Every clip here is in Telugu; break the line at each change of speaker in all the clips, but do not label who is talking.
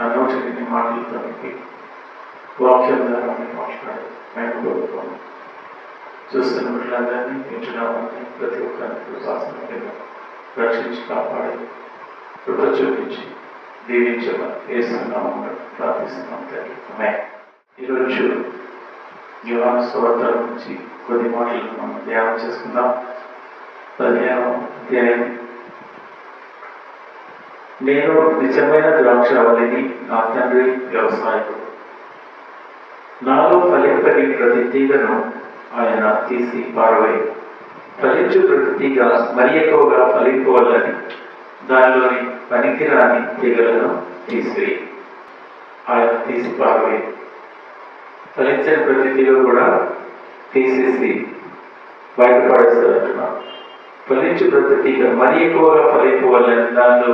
నా నోటిని నీ మాటలతో నింపి వాక్యం ద్వారా మీరు మాట్లాడు మేము కోరుకోము చూస్తున్న బిడ్డలందరినీ వింటున్నామని ప్రతి ఒక్కరిని కృపాసన కింద రక్షించి కాపాడి కృప చూపించి దీవించమని వేస్తున్నాము ప్రార్థిస్తున్నాం తండ్రి ఆమేన్. ఈరోజు యువన స్వార్థ నుంచి కొద్ది మాటలు మనం ధ్యానం చేసుకుందాం పదిహేను అధ్యాయం నేను నిజమైన ద్రాక్షావళిని నా తండ్రి వ్యవసాయం నాలో ఫలింపని ప్రతి తీగను ఆయన తీసి పారవే ఫలించు ప్రతి తీగ మరి ఎక్కువగా ఫలింపవల్లని దానిలోని పనికిరాని తీగలను తీసివేయి. ఆయన తీసి పారవే ఫలించిన ప్రతి తీగ కూడా తీసేసి బయటపడేస్తారు ఫలించు ప్రతి తీగ మరి ఎక్కువగా ఫలింపవల్లని దానిలో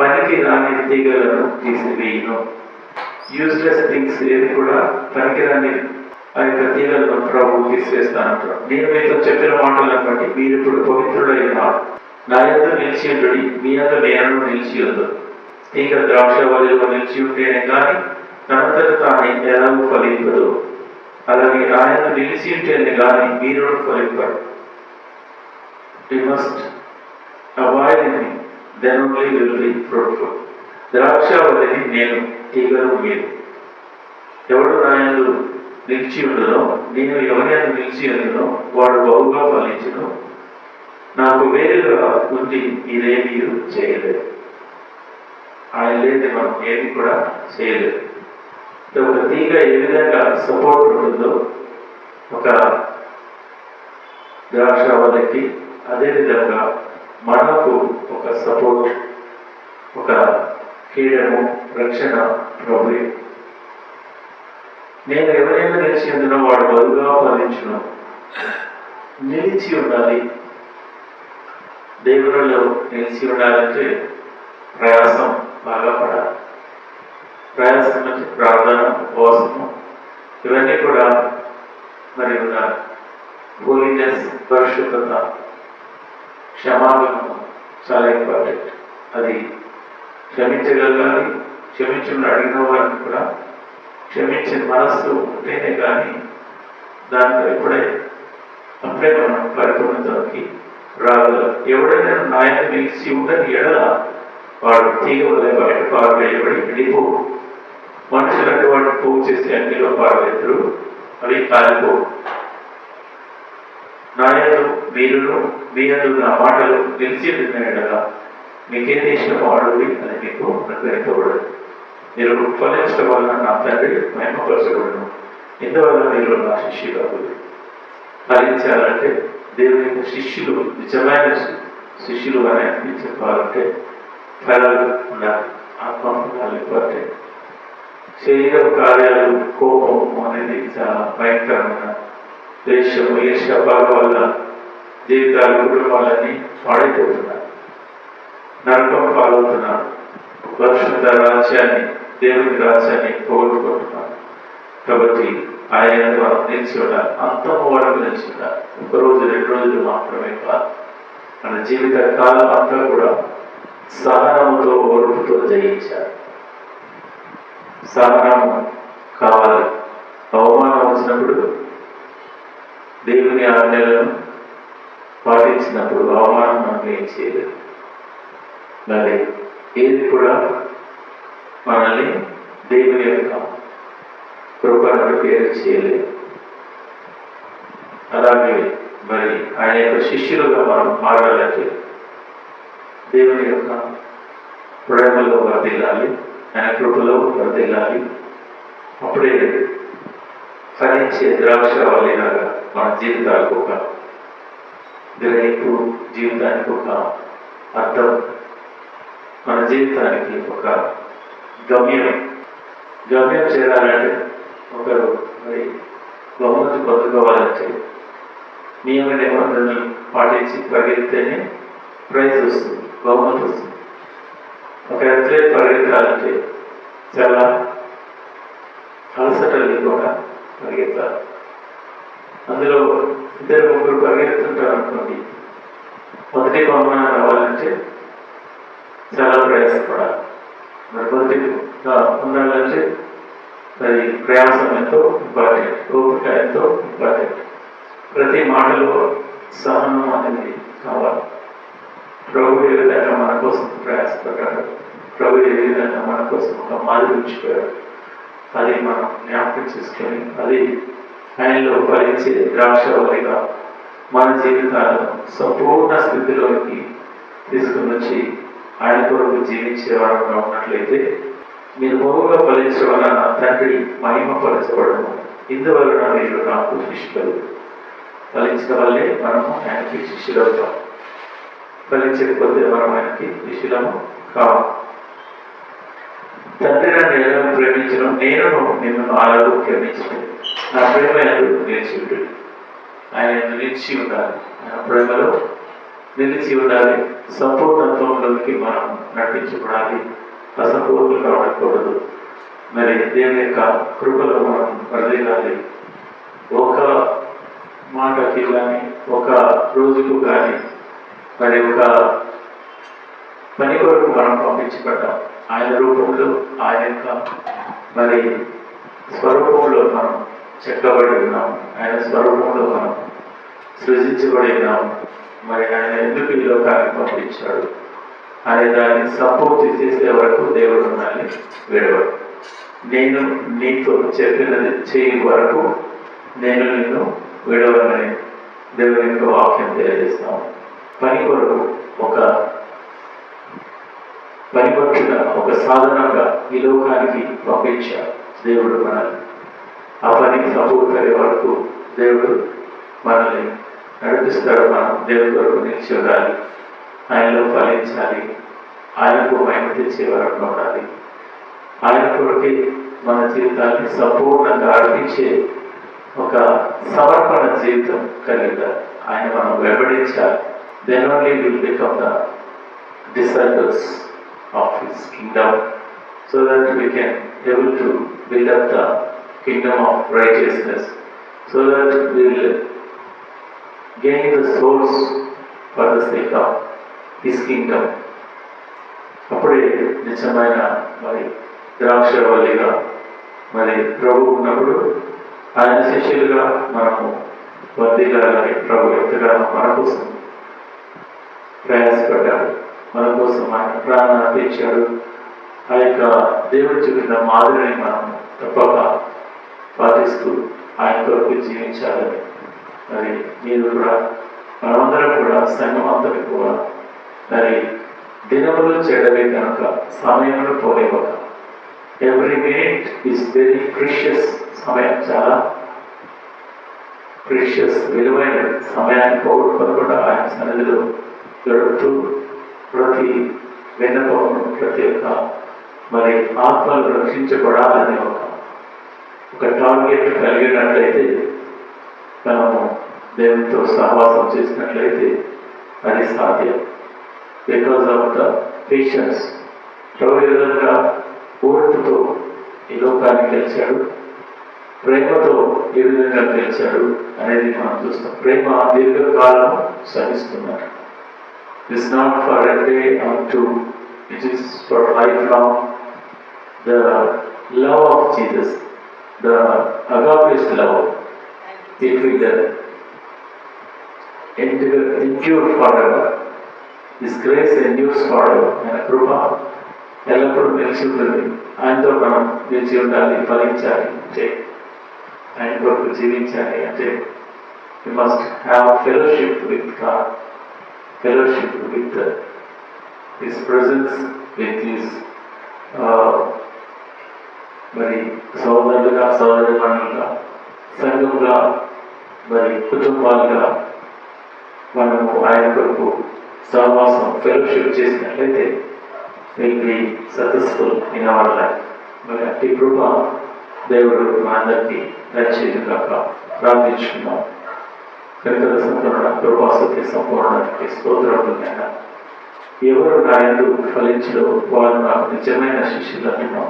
పనికి రాని తీగలను తీసివేయను. యూస్లెస్ థింగ్స్ ఏది కూడా పనికిరాని ఆ యొక్క తీగలను ప్రభు తీసివేస్తానంటారు నేను మీతో చెప్పిన మాటలను బట్టి మీరు ఇప్పుడు పవిత్రుడై ఉన్నారు నా యొక్క నిలిచి ఉండడి మీ యొక్క నేను నిలిచి ఉంది తీగ ద్రాక్ష వదిలో నిలిచి ఉంటేనే కానీ తనంతట తానే ఎలాగో ఫలింపదు. అలాగే ఆయన నిలిచి ఉంటేనే కానీ మీరు ఫలింపడు. Must then only will be fruitful. ద్రాక్షావళిని నేను తీగలు మీరు ఎవడు నాయలు నిలిచి ఉండదో నేను ఎవరి నిలిచి ఉండదో వాడు బహుగా ఫలించును. నాకు వేరుగా ఉండి మీరేమీ చేయలేదు. ఆయన లేదు మనం ఏమి కూడా చేయలేదు. ఒక తీగ ఏ విధంగా సపోర్ట్ ఉంటుందో ఒక ద్రాక్షావళికి అదేవిధంగా మనకు ఒక సపోర్ట్ ఒక కీడము రక్షణ ప్రభు నేను ఎవరైనా నిలిచి ఉందినో వాడు బదులుగా ఫలించును. నిలిచి ఉండాలి. దేవుడిలో నిలిచి ఉండాలంటే ప్రయాసం బాగా పడాలి. ప్రయాసం అంటే ప్రార్థన ఉపవాసము ఇవన్నీ కూడా మరి ఉండాలి హోలీనెస్ పరిశుభ్రత క్షమాగుణం చాలా ఇంపార్టెంట్ అది క్షమించగలగాలి క్షమించమని అడిగిన వారిని కూడా క్షమించిన మనస్సు ఉంటేనే కానీ దాంట్లో ఎప్పుడే అప్పుడే మనం పరిపూర్ణతకి రాగలం ఎవడైనా నాయన పిలిచి ఉండని ఎడల వాడు తీగ బయట పారవేయబడి వెళ్ళిపో మనుషులు అంటే వాడు పోగు చేసే అగ్నిలో పారవేద్దరు అవి కాలిపో నాయను మీరును మీ అందు నా మాటలు తెలిసి ఉన్నాయడగా మీకేది ఇష్టం అడుగుడి అని మీకు అనుగ్రహించబడదు మీరు ఫలించడం వలన నా తండ్రి మహిమపరచబడను. ఇందువల్ల మీరు నా శిష్యులు ఫలించాలంటే దేవుని యొక్క శిష్యులు నిజమైన శిష్యులు అని అని చెప్పాలంటే ఫలాలు ఉండాలి ఆత్మ శరీర ఇంపార్టెంట్ కార్యాలు కోపం అనేది చాలా భయంకరమైన ద్వేషము ఈర్ష్యపాల వల్ల జీవితాలు కుటుంబాలని పాడైపోతున్నారు నరకం పాలవుతున్నారు పరిశుద్ధ రాజ్యాన్ని దేవుని రాజ్యాన్ని పోగొట్టుకుంటున్నారు కాబట్టి ఆయన మనం నిలిచి వరకు నిలిచి ఒక రోజు రెండు రోజులు మాత్రమే కాదు. మన జీవిత కాలం అంతా కూడా సహనముతో ఓర్పుతో జయించాలి సహనము కావాలి. అవమానం వచ్చినప్పుడు దేవుని ఆజ్ఞలను పాటించినప్పుడు అవమానం మనం ఏం చేయలేదు. మరి ఏది కూడా మనల్ని దేవుని యొక్క కృపను పేరు చేయలేదు. అలాగే మరి ఆయన యొక్క శిష్యులుగా మనం మారాలంటే దేవుని యొక్క ప్రేమలో వర్దిల్లాలి ఆయన కృపలో వర్దిల్లాలి అప్పుడే ఫలించే ద్రాక్షవాలిలాగా మన జీవితాలకు ఒక గ్రహింపు జీవితానికి ఒక అర్థం మన జీవితానికి ఒక గమ్యం గమ్యం చేరాలంటే ఒకరు మరి బహుమతి పొందుకోవాలంటే నియమ నిబంధనలు పాటించి పరిగెడితేనే ప్రైజ్ వస్తుంది బహుమతి వస్తుంది. ఒక అథ్లెట్ పరిగెత్తాలంటే చాలా అలసట లేకుండా పరిగెత్తాలి. అందులో ఇద్దరు ముగ్గురు పరిగెత్తుంటారు అనుకోండి మొదటి బహుమానం రావాలంటే చాలా ప్రయాసపడాలి. మరి మొదటి ఉండాలంటే మరి ప్రయాసం ఎంతో ఇంపార్టెంట్ ఓపిక ఎంతో ఇంపార్టెంట్. ప్రతి మాటలో సహనం అనేది కావాలి. ప్రభు ఏ విధంగా మన కోసం ప్రయాసపడ్డాడు? ప్రభు ఏ విధంగా మన కోసం ఒక మాదిరి ఉంచిపోయాడు? అది మనం జ్ఞాపకం చేసుకొని అది ఆయనలో ఫలించే ద్రాక్షవల్లిగా మన జీవితాలను సంపూర్ణ స్థితిలోకి తీసుకుని వచ్చి ఆయన కొరకు జీవించే వారంగా ఉన్నట్లయితే మీరు బహుగా ఫలించడం వలన తండ్రి తండ్రి మహిమపరచబడము ఇందువలన మీరు నాకు శిష్యులు ఫలించడం వల్లే మనము ఆయనకి శిష్యులవుతాం ఫలించకపోతే మనం ఆయనకి శిష్యులము కావు తండ్రి నన్ను ఎలా ప్రేమించడం నేను నిన్ను అలాగూ ప్రేమించడం నా ప్రేమ నిలిచి ఆయన నిలిచి ఉండాలి. ఆయన ప్రేమలో నిలిచి ఉండాలి. సంపూర్ణత్వంలోకి మనం నటించబడాలి అసంపూర్ణులు కావకూడదు మరి దేవుని యొక్క కృపలో మనం వర్దిల్లాలి ఒక మాటకి కానీ ఒక రోజుకు కానీ మరి ఒక పని కొరకు మనం పంపించబడ్డాం. ఆయన రూపంలో ఆయన యొక్క మరి స్వరూపంలో మనం చెక్కబడి ఉన్నాం ఆయన స్వరూపంలో మనం సృజించబడి ఉన్నాం మరి ఆయన ఎందుకు ఈ లోకానికి పంపించాడు? ఆయన దాన్ని సంపూర్తి చేసే వరకు దేవుడు మనల్ని విడవడు. నేను నీతో చెప్పినది చేయి వరకు నేను నిన్ను విడవనని దేవుని యొక్క వాక్యం తెలియజేస్తాం. పని కొరకు ఒక పనిపట్టుగా ఒక సాధనంగా ఈ లోకానికి పంపించాడు దేవుడు మనల్ని. ఆ పనికి సంపూర్తి వరకు దేవుడు మనల్ని నడిపిస్తాడు మనం దేవుడి వరకు నిలిచి ఉండాలి ఆయనలో ఫలించాలి. ఆయనకు మహిమ తెచ్చే వరకు ఉండాలి. ఆయన కొరకి మన జీవితాన్ని సంపూర్ణంగా అర్పించే ఒక సమర్పణ జీవితం కలిగి ఆయన మనం వెంబడించాలి. Then only will become the disciples of his kingdom so that we can able to build up the kingdom of righteousness so that we will gain the souls for the sake of his kingdom. అప్పుడే నిజమైన మరి ద్రాక్షవల్లిగా మరి ప్రభు ఉన్నప్పుడు ఆయన శిష్యులుగా మనము వర్దిల్లాలని ప్రభు ఎత్తుగా మన కోసం ప్రయాసపడ్డాడు మన కోసం ఆయన ప్రాణాన్ని అర్పించాడు ఆ యొక్క దేవుడు చూపిన మాదిరిని మనం తప్పక పాటిస్తూ ఆయన కొరకు జీవించాలని. మరి మీరు కూడా మనమందరం కూడా సంఘం అందరం కూడా మరి దినములు చెడవే కనుక సమయంలో పోలేవక every minute is very precious సమయం చాలా ప్రిషియస్ విలువైన సమయాన్ని పోగొట్టుకోకుండా ఆయన సన్నిధిలో గడుపుతూ ప్రతి విన్నపమును ప్రతి ఒక్క మరి ఆత్మలు రక్షించబడాలనే ఒక ఒక టార్గెట్ కలిగినట్లయితే మనము దేవునితో సహవాసం చేసినట్లయితే అది సాధ్యం. బికాస్ ఆఫ్ ద పేషెన్స్ ప్రభు విధంగా ఓర్పుతో ఈ లోకాన్ని గెలిచాడు? ప్రేమతో ఏ విధంగా గెలిచాడు అనేది మనం చూస్తాం. ప్రేమ దీర్ఘకాలం సహిస్తున్నారు not not for day day to it is for life long the love of Jesus the agape's love, it will uh, endure, endure forever. His grace endures forever. ఆయన కృప ఎల్లప్పుడూ నిలిచి ఉంటుంది ఆయనతో మనం నిలిచి ఉండాలి ఫలించాలి అంటే ఆయన కొరకు జీవించాలి అంటే we must have fellowship with God fellowship with uh, His presence, with His uh, మరి సోదరులుగా సోదరిమణులుగా సంఘంగా మరి కుటుంబాలుగా మనము ఆయన కొరకు సహవాసం ఫెలోషిప్ చేసినట్లయితే will be successful in our life మరి అట్టి కృప దేవుడు మా అందరికీ దయచేది కాక ప్రార్థించుకున్నాం కనుక సంపూర్ణ కృపాసక్తి సత్య సంపూర్ణానికి స్తోత్రములైనా ఎవరు నా ఫలించడం వారు నాకు నిజమైన శిష్యులు అంటున్నాం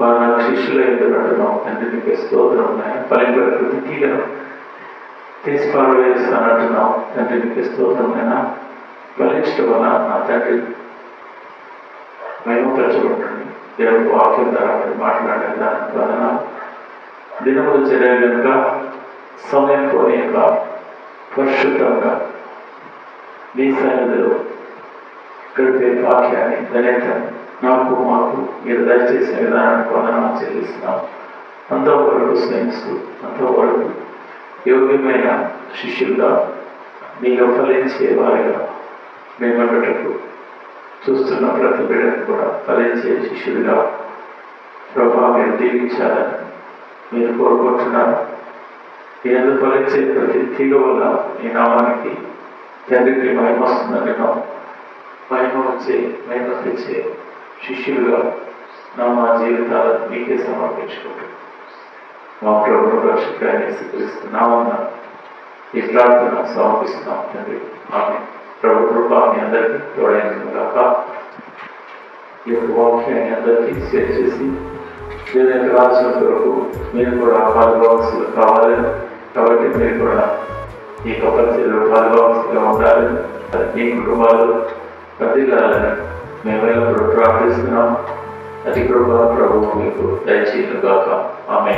వారు నాకు శిష్యులు ఎందుకు అంటున్నాం తండ్రి నీకు స్తోత్రం నాయన ఫలింపడానికి తీగను తీసి పారవేస్తానంటున్నాం తండ్రి నీకు స్తోత్రమైనా ఫలించడం వల్ల నా తండ్రి మహిమపరచబడుతుంది దేవుడు వాక్యం ద్వారా మీరు మాట్లాడారు దానికి వదనాలు దినములు చర్య కనుక సమయం పోనీయక పరిశుద్ధంగా నీ సన్నిధిలో గడిపే వాక్యాన్ని ధన్యత నాకు మాకు మీరు దయచేసిన విధానానికి వందనాలు చెల్లిస్తున్నాం. అంతవరకు స్నేహిస్తూ అంతవరకు యోగ్యమైన శిష్యులుగా నీలో ఫలించే వారిగా మేమటకు చూస్తున్న ప్రతి బిడ్డకు కూడా ఫలించే శిష్యులుగా ప్రభావ మీరు దీవించాలని మీరు కోరుకుంటున్నారు ఏదో ఫలించే ప్రతి తీగ వల్ల ఈ నామానికి తండ్రికి మహిమ వస్తుందని నేను మహిమ వచ్చే మహిమ తెచ్చే శిష్యులుగా నా మా జీవితాలను మీకే సమర్పించుకుంటాం మా ప్రభు రక్షకాన్ని స్వీకరిస్తున్నామన్న ఈ ప్రార్థన సమర్పిస్తున్నాం తండ్రి. ఆమె ప్రభు కృప మీ అందరికీ తోడైన కాక ఈ యొక్క వాక్యాన్ని అందరికీ షేర్ చేసి నేను రాసిన కొరకు మీరు కూడా పాల్గొవలసి కావాలి కాబట్టి మీరు కూడా ఈ ప్రపంచంలో పాల్గొవలసిగా ఉండాలి అది మీ కుటుంబాలు ప్రతిలాలని మేము ఎల్లప్పుడూ ప్రార్థిస్తున్నాం అది కృప ప్రభు మీకు దయచేయను గాక ఆమె